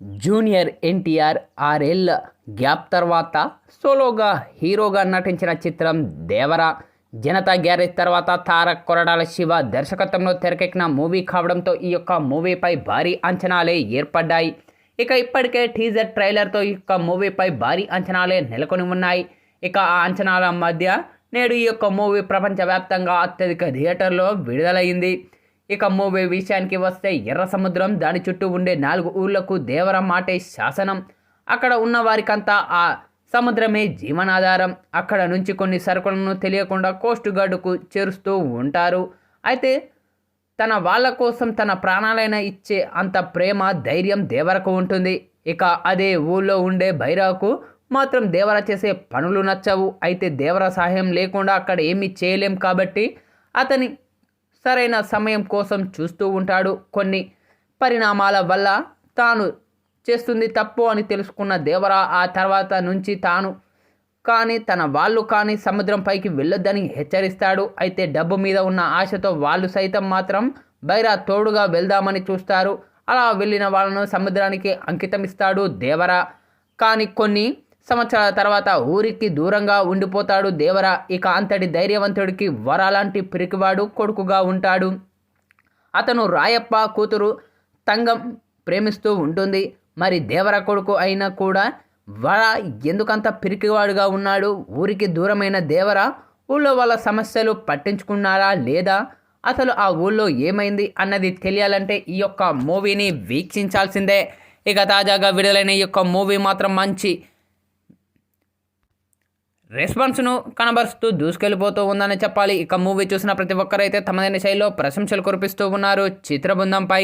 Junior NTR ఆరేళ్ళ gap తర్వాత సోలోగా హీరోగా నటించిన చిత్రం దేవర. జనతా గ్యారేజ్ తర్వాత తారక్ కొరడాల శివ దర్శకత్వంలో తెరకెక్కిన మూవీ కావడంతో ఈ యొక్క మూవీపై భారీ అంచనాలే ఏర్పడ్డాయి. ఇక ఇప్పటికే టీజర్ ట్రైలర్తో ఈ యొక్క మూవీపై భారీ అంచనాలే నెలకొని ఉన్నాయి. ఇక ఆ అంచనాల మధ్య నేడు ఈ యొక్క మూవీ ప్రపంచవ్యాప్తంగా అత్యధిక థియేటర్లో విడుదలైంది ఇక మూవీ విషయానికి వస్తే ఎర్ర సముద్రం దాని చుట్టూ ఉండే నాలుగు ఊర్లకు దేవర మాటే శాసనం. అక్కడ ఉన్న వారికంతా ఆ సముద్రమే జీవనాధారం. అక్కడ నుంచి కొన్ని సరుకులను తెలియకుండా కోస్ట్ గార్డుకు చేరుస్తూ ఉంటారు. అయితే తన వాళ్ళ కోసం తన ప్రాణాలైన ఇచ్చే అంత ప్రేమ ధైర్యం దేవరకు ఉంటుంది. ఇక అదే ఊళ్ళో ఉండే భైరవకు మాత్రం దేవర చేసే పనులు నచ్చవు. అయితే దేవర సహాయం లేకుండా అక్కడ ఏమీ చేయలేం కాబట్టి అతని సరైన సమయం కోసం చూస్తూ ఉంటాడు. కొన్ని పరిణామాల వల్ల తాను చేస్తుంది తప్పు అని తెలుసుకున్న దేవరా ఆ తర్వాత నుంచి తాను కానీ తన వాళ్ళు కానీ సముద్రం పైకి వెళ్ళొద్దని హెచ్చరిస్తాడు. అయితే డబ్బు మీద ఉన్న ఆశతో వాళ్ళు సైతం మాత్రం బైరా తోడుగా వెళ్దామని చూస్తారు. అలా వెళ్ళిన వాళ్ళను సముద్రానికి అంకితం ఇస్తాడు కానీ కొన్ని సంవత్సరాల తర్వాత ఊరికి దూరంగా ఉండిపోతాడు దేవర. ఇక అంతటి ధైర్యవంతుడికి వరాలాంటి పిరికివాడు కొడుకుగా ఉంటాడు. అతను రాయప్ప కూతురు తంగం ప్రేమిస్తూ ఉంటుంది. మరి దేవర కొడుకు అయినా కూడా వర ఎందుకంత పిరికివాడుగా ఉన్నాడు? ఊరికి దూరమైన దేవర ఊళ్ళో వాళ్ళ సమస్యలు పట్టించుకున్నారా లేదా? అసలు ఆ ఊళ్ళో ఏమైంది అన్నది తెలియాలంటే ఈ యొక్క మూవీని వీక్షించాల్సిందే. ఇక తాజాగా విడుదలైన ఈ యొక్క మూవీ మాత్రం మంచి రెస్పాన్స్ను కనబరుస్తూ దూసుకెళ్ళిపోతూ ఉందని చెప్పాలి. ఇక మూవీ చూసిన ప్రతి ఒక్కరైతే తమదైన శైలిలో ప్రశంసలు కురిపిస్తూ ఉన్నారు చిత్ర బృందంపై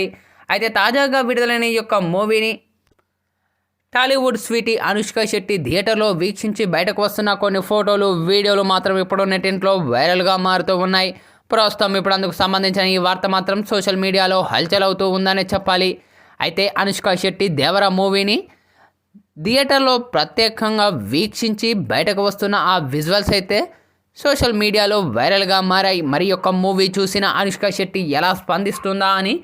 అయితే తాజాగా విడుదలైన ఈ యొక్క మూవీని టాలీవుడ్ స్వీటీ అనుష్క శెట్టి థియేటర్లో వీక్షించి బయటకు వస్తున్న కొన్ని ఫోటోలు వీడియోలు మాత్రం ఇప్పుడు నెట్టింట్లో వైరల్గా మారుతూ ఉన్నాయి. ప్రస్తుతం ఇప్పుడు అందుకు సంబంధించిన ఈ వార్త మాత్రం సోషల్ మీడియాలో హల్చల్ అవుతూ ఉందనే చెప్పాలి. అయితే అనుష్క శెట్టి దేవర మూవీని థియేటర్లో ప్రత్యేకంగా వీక్షించి బయటకు వస్తున్న ఆ విజువల్స్ అయితే సోషల్ మీడియాలో వైరల్గా మారాయి. మరి యొక్క మూవీ చూసిన అనుష్క శెట్టి ఎలా స్పందిస్తుందా అని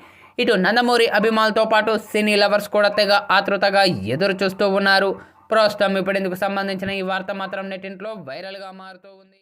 ఇటు నందమూరి అభిమానులతో పాటు సినీ లవర్స్ కూడా తెగ ఆతృతగా ఎదురు చూస్తూ ఉన్నారు. ప్రస్తుతం ఇప్పుడు ఇందుకు సంబంధించిన ఈ వార్త మాత్రం నెట్టింట్లో వైరల్గా మారుతూ ఉంది.